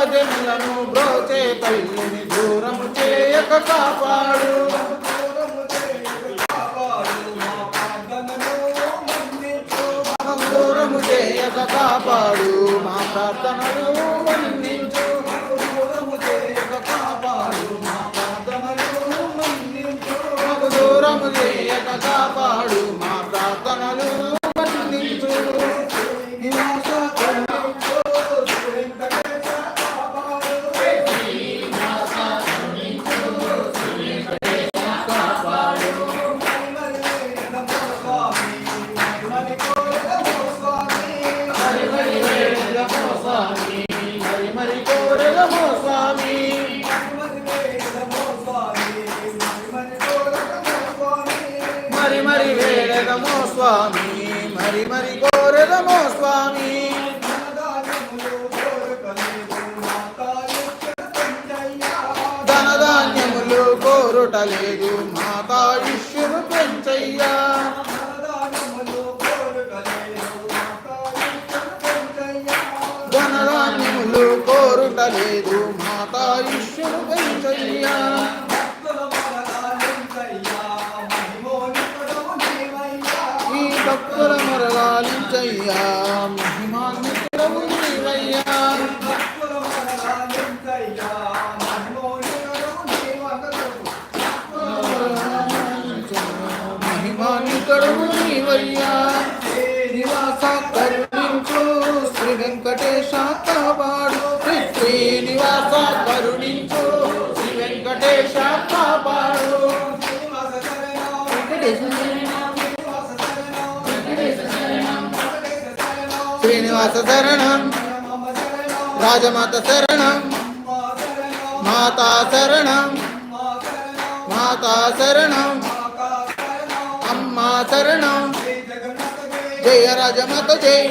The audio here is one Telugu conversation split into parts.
సర్వజనులను బ్రోచే తల్లిని దూరం చేయక కాపాడు. దూరము చేయక కాపాడు. మా ప్రార్థనలు స్వామి మరి మరి కోరగమో స్వామి. ధనధాన్యములు కోరుటలేదు మాతాయుష్యును పెంచయ్యా. ధనధాన్యములు కోరుటలేదు మాతాయుష్యును పెంచయ్యా. భక్తుల మరలాలించయ్యా మహిమాన్వితుడవు నీవయ్యా మహిమాన్వితుడవు నీవయ్యా శ్రీనివాస శరణం రాజమాత శరణం మాతా శరణం మాతా శరణం అమ్మా శరణం జయ రాజమాత జయ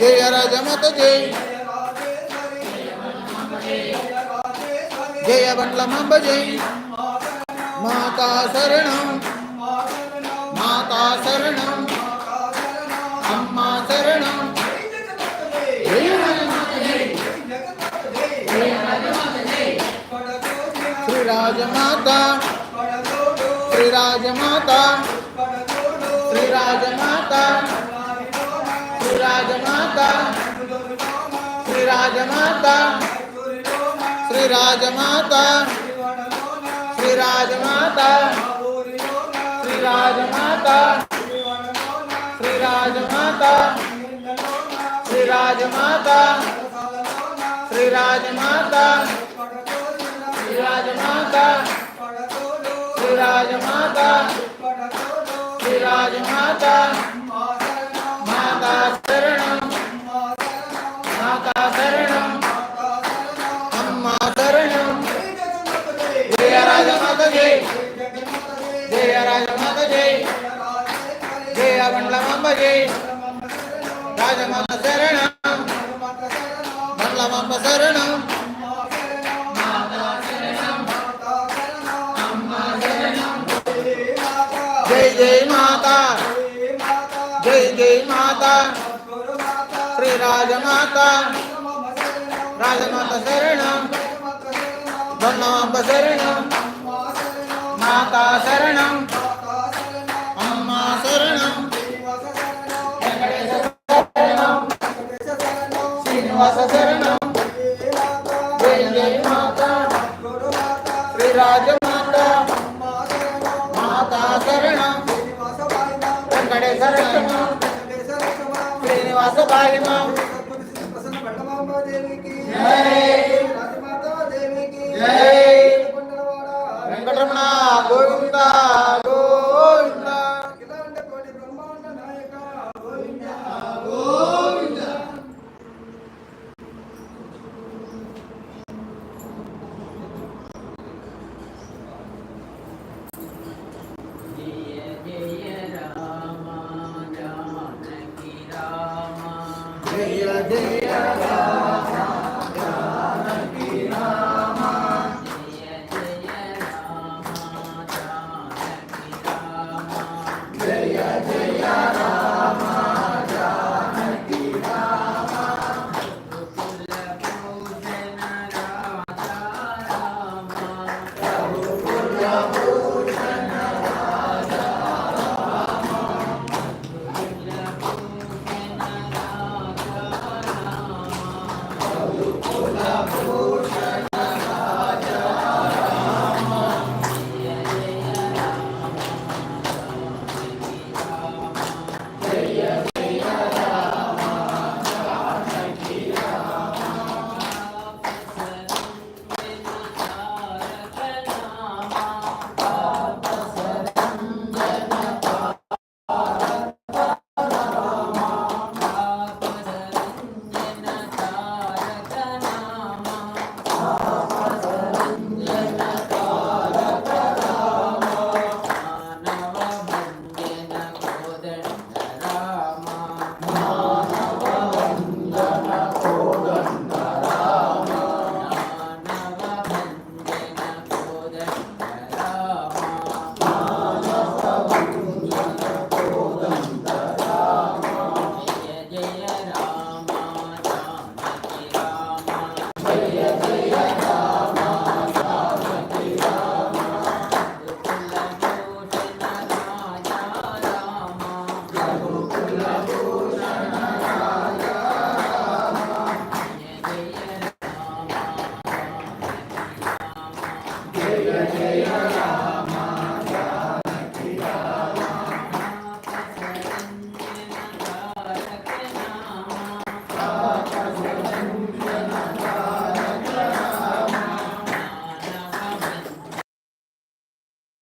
జయ రాజమాత జయ జయ బండ్లమాంబ జయ మాతా శరణం మాతా శరణం శ్రీ రాజమాత శ్రీ రాజమాత శ్రీ రాజమాత శ్రీ రాజమాత శ్రీ రాజమాత శ్రీ రాజమాత శ్రీ రాజమాత శ్రీ రాజమాత శ్రీ రాజమాత శ్రీ రాజమాత శ్రీ రాజమాత శ్రీ రాజమాత శ్రీ రాజమాత శ్రీ రాజమాత మాతా శరణం మాతా శరణం అమ్మా శరణం. జయ రాజమాత జై జయ రాజమాత జై జయ బండ్లమాంబ జై రాజమాత శరణం బండ్లమాంబ శరణం. జై జై మాత జై జై మాత శ్రీ రాజమాత రాజమాత శరణం ధనాంబ శరణం మాతా శరణం అమ్మా శరణం శ్రీనివాస శరణం జై జై మాత శ్రీనివాస భాగ్యమాం ప్రసన్న పట్టమాంబాదేవికి రాజమాతాదేవికి వెంకటరమణ గోవింద. జయ